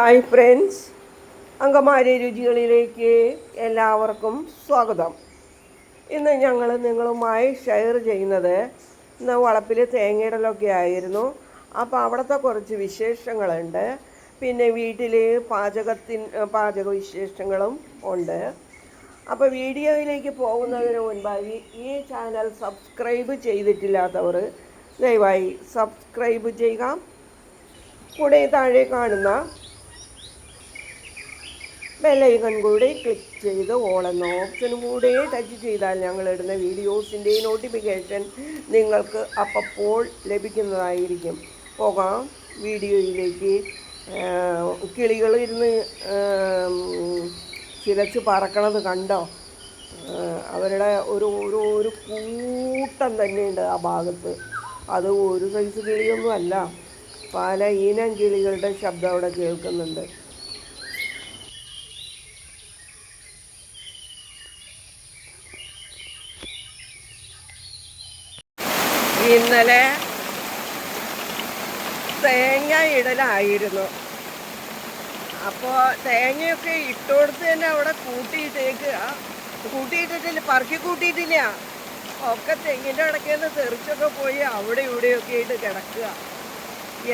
Hi friends അങ്കമാരി രുചികളിലേക്ക് എല്ലാവർക്കും സ്വാഗതം. ഇന്ന് ഞങ്ങൾ നിങ്ങളുമായി ഷെയർ ചെയ്യുന്നത് ഇന്ന് വളപ്പിൽ തേങ്ങയിടലൊക്കെ ആയിരുന്നു. അപ്പോൾ അവിടുത്തെ കുറച്ച് വിശേഷങ്ങളുണ്ട്. പിന്നെ വീട്ടിൽ പാചകത്തിൻ പാചക വിശേഷങ്ങളും ഉണ്ട്. അപ്പോൾ വീഡിയോയിലേക്ക് പോകുന്നതിന് മുൻപായി ഈ ചാനൽ സബ്സ്ക്രൈബ് ചെയ്തിട്ടില്ലാത്തവർ ദയവായി സബ്സ്ക്രൈബ് ചെയ്യുക. കൂടെ താഴെ കാണുന്ന ബെല്ലൈക്കൺ കൂടെ ക്ലിക്ക് ചെയ്ത് ഓൾ എന്ന ഓപ്ഷനും കൂടെ ടച്ച് ചെയ്താൽ ഞങ്ങളിടുന്ന വീഡിയോസിന്റെ നോട്ടിഫിക്കേഷൻ നിങ്ങൾക്ക് അപ്പോൾ ലഭിക്കുന്നതായിരിക്കും. പോകാം. വീഡിയോയിലേക്ക്. കിളികൾ ഇരുന്ന് ചിലച്ച് പറക്കണത് കണ്ടോ? അവരുടെ ഒരു ഒരു ഒരു കൂട്ടം തന്നെയുണ്ട് ആ ഭാഗത്ത്. അത് ഒരു സൈസ് കിളിയൊന്നും അല്ല. പല ഇനം കിളികളുടെ ശബ്ദം അവിടെ കേൾക്കുന്നുണ്ട്. ഇന്നലെ തേങ്ങ ഇടലായിരുന്നു. അപ്പോൾ തേങ്ങയൊക്കെ ഇട്ടുകൊടുത്ത് തന്നെ അവിടെ കൂട്ടിയിട്ടേക്കുക. കൂട്ടിയിട്ടിട്ടില്ല പറക്കി കൂട്ടിയിട്ടില്ല. ഒക്കെ തെങ്ങിന്റെ ഇടയ്ക്ക് തെറിച്ചൊക്കെ പോയി അവിടെ ഇവിടെയൊക്കെ ആയിട്ട് കിടക്കുക.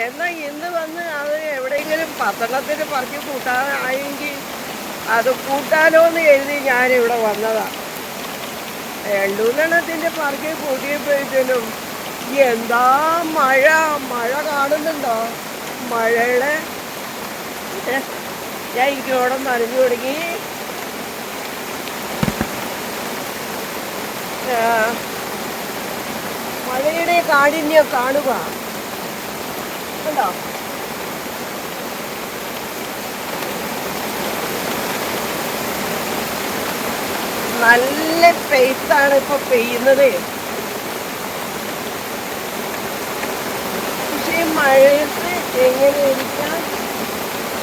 എന്നാൽ ഇന്ന് വന്ന് അത് എവിടെയെങ്കിലും പത്തണത്തിന് പറക്കി കൂട്ടാനായെങ്കിൽ അത് കൂട്ടാലോ എന്ന് എഴുതി ഞാനിവിടെ വന്നതാണ് രണ്ടൂന്നെണ്ണത്തിന്റെ പറക്കി കൂട്ടിയപ്പോഴത്തേനും എന്താ മഴ? മഴ കാണുന്നുണ്ടോ? മഴയുടെ ഞാൻ ഞാൻ ഇരിക്കോടെ നനഞ്ഞു തുടങ്ങി. മഴയുടെ കാഠിന്യം കാണുക. കണ്ടോ? നല്ല പെയ്ത്താണ് ഇപ്പൊ പെയ്യുന്നത് പക്ഷേ ഈ മഴയത്ത് എങ്ങനെ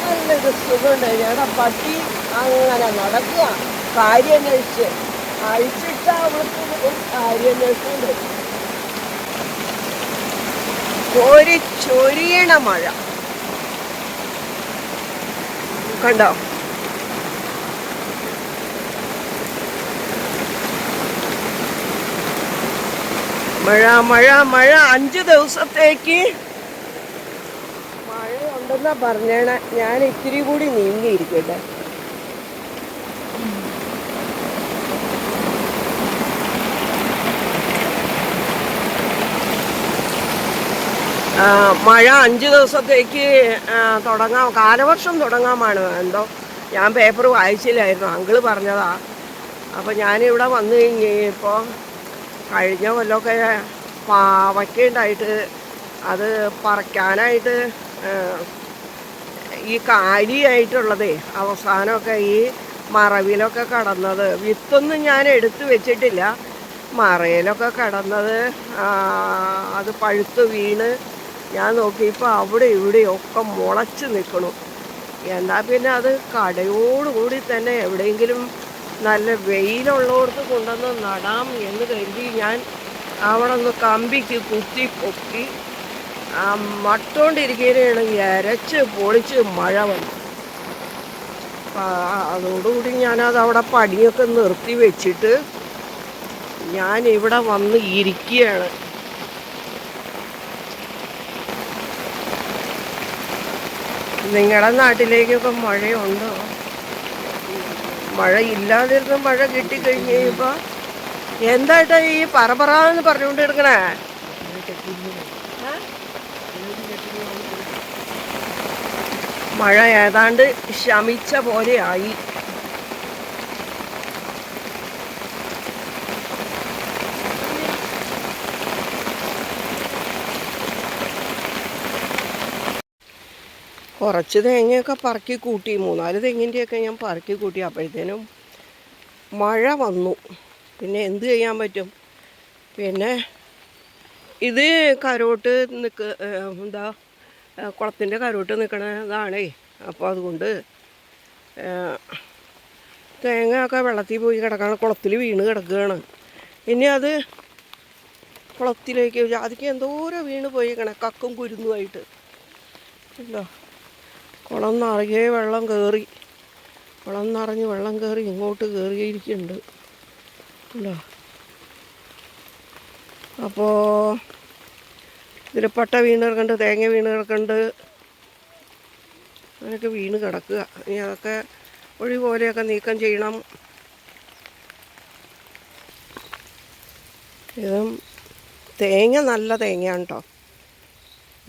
നല്ലൊരു സുഖമുണ്ട്. ഞങ്ങളുടെ പട്ടി അങ്ങനെ നടക്കുക. കാര്യന്വേഷിച്ച് അഴിച്ചിട്ട് അവൾക്ക് കാര്യന്വേഷിച്ചുണ്ട് ഒരു ചൊരിയണ മഴ. കണ്ടോ? മഴ മഴ മഴ. അഞ്ച് ദിവസത്തേക്ക് മഴയുണ്ടെന്നാ പറഞ്ഞേണ. ഞാൻ ഇത്തിരി കൂടി നീങ്ങിയിരിക്കട്ടെ മഴ അഞ്ച് ദിവസത്തേക്ക് തുടങ്ങാം. കാലവർഷം തുടങ്ങാമാണ് എന്തോ. ഞാൻ പേപ്പർ വായിച്ചില്ലായിരുന്നു. അങ്കിൾ പറഞ്ഞതാ. അപ്പോൾ ഞാനിവിടെ വന്നു കഴിഞ്ഞപ്പോൾ കഴിഞ്ഞ കൊല്ലമൊക്കെ പാവയ്ക്കുണ്ടായിട്ട് അത് പറിക്കാനായിട്ട് ഈ കാലിയായിട്ടുള്ളതേ അവസാനമൊക്കെ ഈ മറവിലൊക്കെ കടന്നത്. വിത്തൊന്നും ഞാൻ എടുത്തു വെച്ചിട്ടില്ല. മറയിലൊക്കെ കടന്നത് അത് പഴുത്ത് വീണ് ഞാൻ നോക്കിയപ്പോൾ അവിടെ ഇവിടെയൊക്കെ മുളച്ച് നിൽക്കണു. എന്നാൽ പിന്നെ അത് കടയോടുകൂടി തന്നെ എവിടെയെങ്കിലും നല്ല വെയിലുള്ളവർക്ക് കൊണ്ടുവന്ന് നടാം എന്ന് കരുതി ഞാൻ അവിടെ ഒന്ന് കമ്പിക്ക് കുത്തി പൊക്കി ആ മട്ടോണ്ടിരിക്കുകയാണ് അരച്ച് പൊളിച്ച് മഴ വന്നു. അതോടുകൂടി ഞാനത് അവിടെ പടിയൊക്കെ നിർത്തി വെച്ചിട്ട് ഞാൻ ഇവിടെ വന്ന് ഇരിക്കുകയാണ്. നിങ്ങളുടെ നാട്ടിലേക്കൊക്കെ മഴയുണ്ടോ? മഴ ഇല്ലാതിരുന്ന മഴ കിട്ടിക്കഴിഞ്ഞ് കഴിയുമ്പോൾ എന്തായിട്ടാ ഈ പറപറാന്ന് പറഞ്ഞുകൊണ്ട് എടുക്കണേ മഴ ഏതാണ്ട് ശമിച്ച പോലെയായി. കുറച്ച് തേങ്ങയൊക്കെ പറക്കി കൂട്ടി. മൂന്നാൽ തെങ്ങിന്റെയൊക്കെ ഞാൻ പറക്കി കൂട്ടി. അപ്പോഴത്തേനും മഴ വന്നു. പിന്നെ എന്ത് ചെയ്യാൻ പറ്റും? പിന്നെ ഇത് കരോട്ട് നിൽക്ക് എന്താ കുളത്തിന്റെ കരോട്ട് നിൽക്കണതാണേ അപ്പോൾ അതുകൊണ്ട് തേങ്ങ ഒക്കെ വെള്ളത്തിൽ പോയി കിടക്കുകയാണ് കുളത്തിൽ വീണ് കിടക്കുകയാണ്. ഇനി അത് കുളത്തിലേക്ക് ജാതിക്ക് എന്തോരം വീണ് പോയി കണക്കും കുരുന്നുമായിട്ട്. ഇല്ലോ. കുളം നിറയെ വെള്ളം കയറി കുളം നിറഞ്ഞ് വെള്ളം കയറി ഇങ്ങോട്ട് കയറിയിരിക്കുന്നുണ്ട് അല്ലോ അപ്പോൾ ഇതിൽ പട്ട വീണ് തേങ്ങ വീണ് അങ്ങനെയൊക്കെ വീണ് കിടക്കുക. ഇനി അതൊക്കെ ഒഴി പോലെയൊക്കെ നീക്കം ചെയ്യണം. ഇതും തേങ്ങ നല്ല തേങ്ങയാണ് കേട്ടോ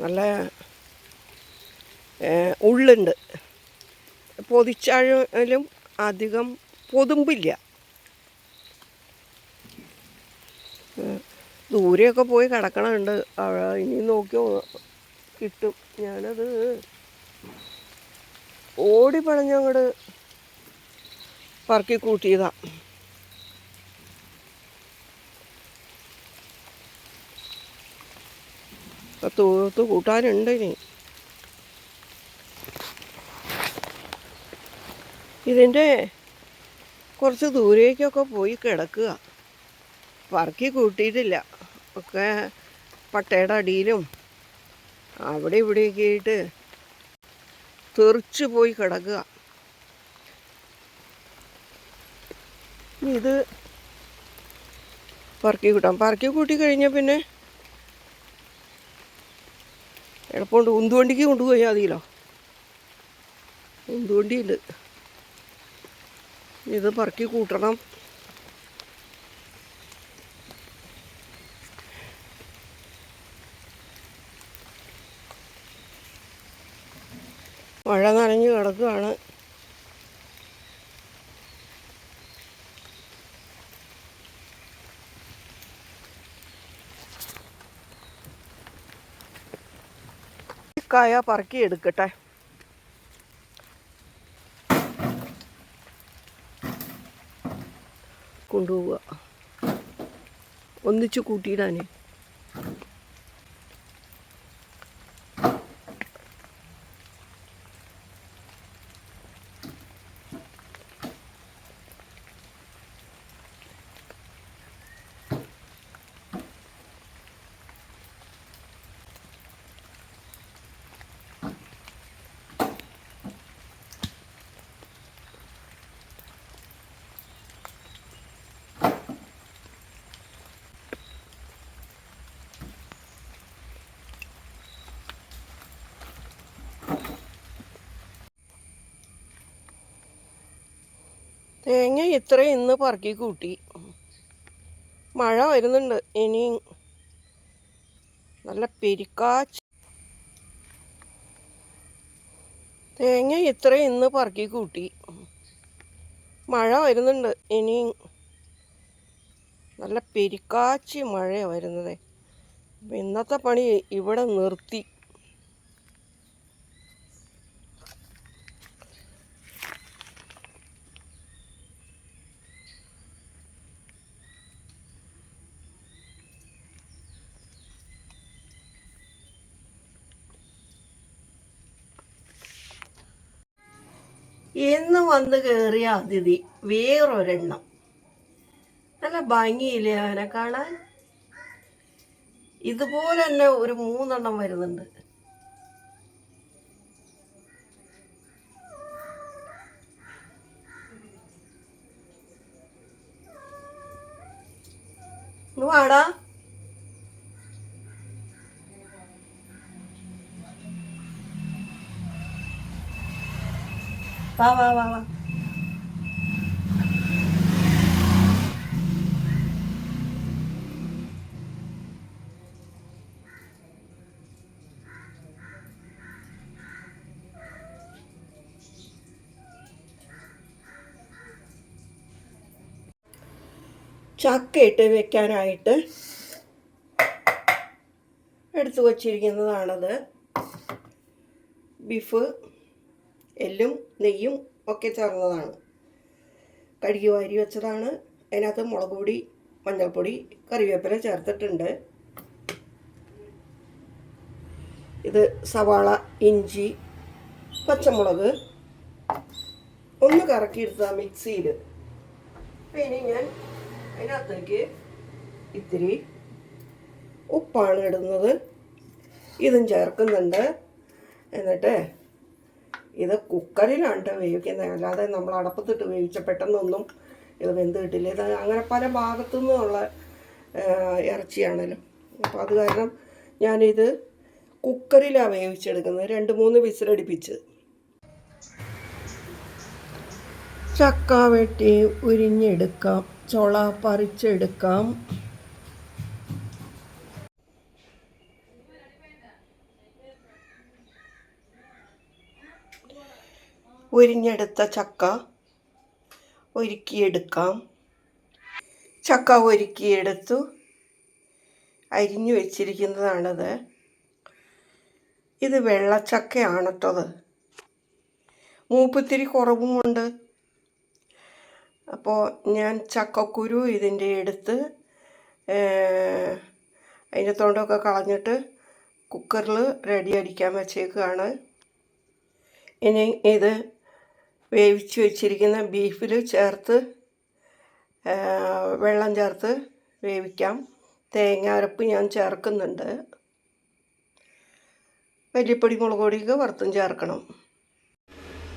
നല്ല ഉള്ളുണ്ട്. പൊതിച്ചാലും അധികം പൊതുമ്പില്ല. ദൂരെയൊക്കെ പോയി കിടക്കണുണ്ട്. ഇനി നോക്കിയോ? കിട്ടും. ഞാനത് ഓടി പഴഞ്ഞങ്ങോട്ട് പറക്കി കൂട്ടിയതാ. തൂത്ത് കൂട്ടാനുണ്ട് ഇനി. ഇതിന്റെ കുറച്ച് ദൂരേക്കൊക്കെ പോയി കിടക്കുക. പറക്കി കൂട്ടിയിട്ടില്ല. ഒക്കെ പട്ടയുടെ അടിയിലും അവിടെ ഇവിടെയൊക്കെ ആയിട്ട് തെറിച്ചു പോയി കിടക്കുക. ഇത് പറക്കി കൂട്ടാം. പറക്കി കൂട്ടി കഴിഞ്ഞാൽ പിന്നെ എളുപ്പമുണ്ട്. ഉന്തുവണ്ടിക്ക് കൊണ്ടുപോയാൽ മതിയല്ലോ. ഉന്തുവണ്ടിയുണ്ട്. ഇത് പറക്കി കൂട്ടണം. മഴ നനഞ്ഞു കിടക്കുകയാണ് കായ പറക്കി എടുക്കട്ടെ. കൊണ്ടുപോവുക. ഒന്നിച്ച് കൂട്ടിയിടാനേ. തേങ്ങ ഇത്രയും ഇന്ന് പറക്കി കൂട്ടി. മഴ വരുന്നുണ്ട്. ഇനി നല്ല പെരിക്കാച്ച്. തേങ്ങ ഇത്രയും ഇന്ന് പറക്കി കൂട്ടി. മഴ വരുന്നുണ്ട്. ഇനി നല്ല പെരിക്കാച്ചി മഴയാണ് വരുന്നത്. ഇന്നത്തെ പണി ഇവിടെ നിർത്തി. എന്ന് വന്ന് കയറിയ അതിഥി വേറൊരെണ്ണം. നല്ല ഭംഗിയില്ലേ അവനെ കാണാൻ? ഇതുപോലെ തന്നെ ഒരു മൂന്നെണ്ണം വരുന്നുണ്ട്. വാടാ. വാ വാ വാ ചക്ക ഇട്ട് വെക്കാനായിട്ട് എടുത്തു വച്ചിരിക്കുന്നതാണത്. ബീഫ്. എല്ലും നെയ്യും ഒക്കെ ചേർന്നതാണ്. കഴുകി വാരി വെച്ചതാണ്. അതിനകത്ത് മുളക് പൊടി മഞ്ഞൾപ്പൊടി കറിവേപ്പില ചേർത്തിട്ടുണ്ട്. ഇത് സവാള ഇഞ്ചി പച്ചമുളക്. ഒന്ന് കറക്കിയെടുത്ത മിക്സിയിൽ പിന്നെ ഞാൻ അതിനകത്തേക്ക് ഇത്തിരി ഉപ്പാണ് ഇടുന്നത്. ഇതും ചേർക്കുന്നുണ്ട്. എന്നിട്ട് ഇത് കുക്കറിലാണ് വേവിക്കുന്നത്. അല്ലാതെ നമ്മൾ അടപ്പത്തിട്ട് വേവിച്ച പെട്ടെന്നൊന്നും ഇത് വെന്ത് കിട്ടില്ല ഇത് അങ്ങനെ പല ഭാഗത്തു നിന്നുള്ള ഇറച്ചിയാണല്ലോ അപ്പോൾ അത് കാരണം ഞാനിത് കുക്കറിലാണ് വേവിച്ചെടുക്കുന്നത്. രണ്ട് മൂന്ന് വിസിലടിപ്പിച്ച്. ചക്ക വെട്ടി ഉരിഞ്ഞെടുക്കാം. ചൊള പറിച്ചെടുക്കാം. ഉരിഞ്ഞെടുത്ത ചക്ക ഒരുക്കിയെടുക്കാം ചക്ക ഒരുക്കിയെടുത്തു അരിഞ്ഞു വെച്ചിരിക്കുന്നതാണത്. ഇത് വെള്ളച്ചക്കയാണ് കേട്ടത് മൂപ്പത്തിരി കുറവുമുണ്ട്. അപ്പോൾ ഞാൻ ചക്കക്കുരു ഇതിന്റെ എടുത്ത് അതിന്റെ തൊണ്ടൊക്കെ കളഞ്ഞിട്ട് കുക്കറിൽ റെഡി അടിക്കാൻ വെച്ചേക്കുകയാണ് ഇനി ഇത് വേവിച്ച് വെച്ചിരിക്കുന്ന ബീഫിൽ ചേർത്ത് വെള്ളം ചേർത്ത് വേവിക്കാം. തേങ്ങ അരപ്പ് ഞാൻ ചേർക്കുന്നുണ്ട്. മല്ലിപ്പൊടി മുളക് പൊടിയൊക്കെ വറുത്തും ചേർക്കണം.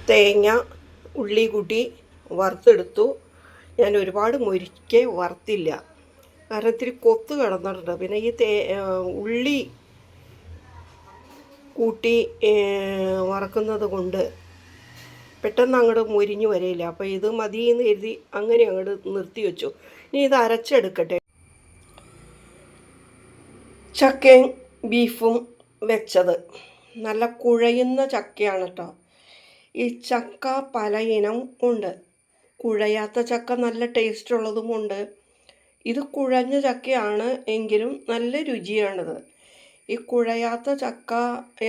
തേങ്ങ ഉള്ളി കൂട്ടി വറുത്തെടുത്തു. ഞാൻ ഒരുപാട് മുരിക്കെ വറുത്തില്ല. കാരണം ഇത്തിരി കൊത്ത് കിടന്നിട്ടുണ്ട്. പിന്നെ ഈ തേ ഉള്ളി കൂട്ടി വറക്കുന്നത് കൊണ്ട് പെട്ടെന്ന് അങ്ങോട്ട് മുരിഞ്ഞു വരയില്ല. അപ്പോൾ ഇത് മതി എന്ന് കരുതി അങ്ങനെ അങ്ങോട്ട് നിർത്തി വെച്ചു. ഇനി ഇത് അരച്ചെടുക്കട്ടെ. ചക്കയും ബീഫും വെച്ചത്. നല്ല കുഴയുന്ന ചക്കയാണ് കേട്ടോ ഈ ചക്ക പല ഇനം ഉണ്ട്. കുഴയാത്ത ചക്ക നല്ല ടേസ്റ്റ് ഉള്ളതുമുണ്ട് ഇത് കുഴഞ്ഞ ചക്കയാണ് എങ്കിലും നല്ല രുചിയാണിത്. ഈ കുഴയാത്ത ചക്ക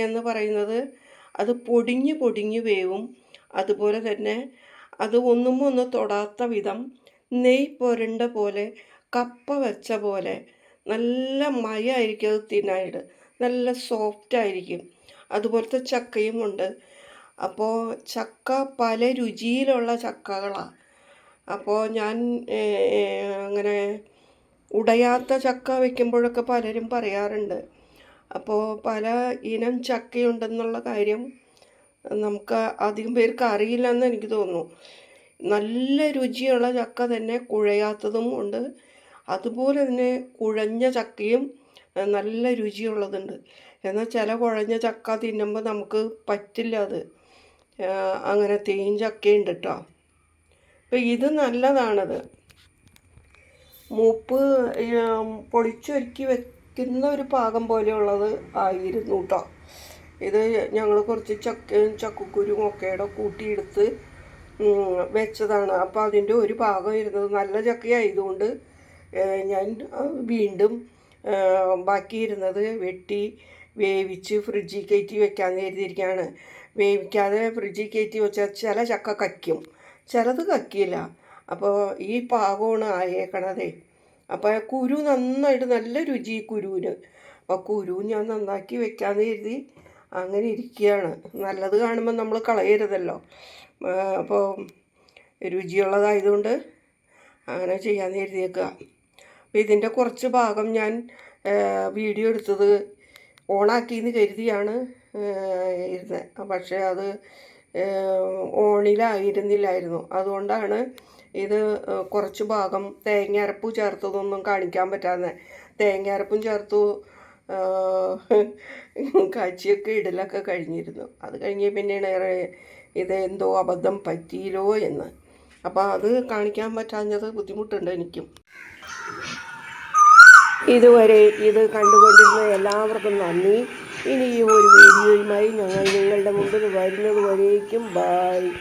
എന്ന് പറയുന്നത് അത് പൊടിഞ്ഞ് പൊടിഞ്ഞ് വേവും. അതുപോലെ തന്നെ അത് ഒന്നും ഒന്ന് തൊടാത്ത വിധം നെയ് പൊരണ്ട പോലെ കപ്പ വെച്ച പോലെ നല്ല മയമായിരിക്കും അത് തിന്നായിട്ട് നല്ല സോഫ്റ്റ് ആയിരിക്കും. അതുപോലത്തെ ചക്കയും ഉണ്ട്. അപ്പോൾ ചക്ക പല രുചിയിലുള്ള ചക്കകളാണ് അപ്പോൾ ഞാൻ അങ്ങനെ ഉടയാത്ത ചക്ക വയ്ക്കുമ്പോഴൊക്കെ പലരും പറയാറുണ്ട്. അപ്പോൾ പല ഇനം ചക്കയുണ്ടെന്നുള്ള കാര്യം നമുക്ക് അധികം പേർക്ക് അറിയില്ലെന്ന് എനിക്ക് തോന്നുന്നു. നല്ല രുചിയുള്ള ചക്ക തന്നെ കുഴയാത്തതും ഉണ്ട്. അതുപോലെ തന്നെ കുഴഞ്ഞ ചക്കയും നല്ല രുചിയുള്ളതുണ്ട്. എന്നാൽ ചില കുഴഞ്ഞ ചക്ക തിന്നുമ്പോൾ നമുക്ക് പറ്റില്ല അത്. അങ്ങനെ തേൻ ചക്കയുണ്ട് കേട്ടോ അപ്പം ഇത് നല്ലതാണത്. മൂപ്പ് പൊളിച്ചൊരുക്കി വെക്കുന്ന ഒരു പാകം പോലെയുള്ളത് ആയിരുന്നു കേട്ടോ ഇത് ഞങ്ങൾ കുറച്ച് ചക്കയും ചക്കക്കുരും ഒക്കെയുടെ കൂട്ടിയെടുത്ത് വെച്ചതാണ്. അപ്പോൾ അതിന്റെ ഒരു ഭാഗം ഇരുന്നത് നല്ല ചക്കയായതുകൊണ്ട് ഞാൻ വീണ്ടും ബാക്കി ഇരുന്നത് വെട്ടി വേവിച്ച് ഫ്രിഡ്ജിൽ കയറ്റി വെക്കാൻ കരുതിയിരിക്കുകയാണ് വേവിക്കാതെ ഫ്രിഡ്ജിൽ കയറ്റി വെച്ചാൽ ചില ചക്ക കയ്ക്കും ചിലത് കയ്ക്കില്ല അപ്പോൾ ഈ പാകമാണ് ആയേക്കണതേ. അപ്പോൾ കുരു നന്നായിട്ട് നല്ല രുചി കുരുവിന്. അപ്പോൾ കുരു ഞാൻ നന്നാക്കി വെക്കാമെന്ന് കരുതി അങ്ങനെ ഇരിക്കുകയാണ്. നല്ലത് കാണുമ്പോൾ നമ്മൾ കളയരുതല്ലോ. അപ്പോൾ രുചിയുള്ളതായതുകൊണ്ട് അങ്ങനെ ചെയ്യാമെന്ന് എഴുതിയേക്കുക അപ്പോൾ ഇതിന്റെ കുറച്ച് ഭാഗം ഞാൻ വീഡിയോ എടുത്തത് ഓണാക്കിയെന്ന് കരുതിയാണ് ഇരുന്നത് പക്ഷേ അത് ഓണിലായിരുന്നില്ലായിരുന്നു. അതുകൊണ്ടാണ് ഇത് കുറച്ച് ഭാഗം തേങ്ങ അരപ്പ് ചേർത്തതൊന്നും കാണിക്കാൻ പറ്റാതെ. തേങ്ങ അരപ്പും ചേർത്തു കാച്ചിയൊക്കെ ഇടലൊക്കെ കഴിഞ്ഞിരുന്നു. അത് കഴിഞ്ഞ് പിന്നെയാണ് ഇത് എന്തോ അബദ്ധം പറ്റിയില്ലോ എന്ന്. അപ്പോൾ അത് കാണിക്കാൻ പറ്റാഞ്ഞത് ബുദ്ധിമുട്ടുണ്ട് എനിക്കും. ഇതുവരെ ഇത് കണ്ടുകൊണ്ടിരുന്ന എല്ലാവർക്കും നന്ദി. ഇനി ഈ ഒരു വീഡിയോയുമായി ഞങ്ങൾ നിങ്ങളുടെ മുമ്പിൽ വരുന്നത് വരേക്കും ബായ്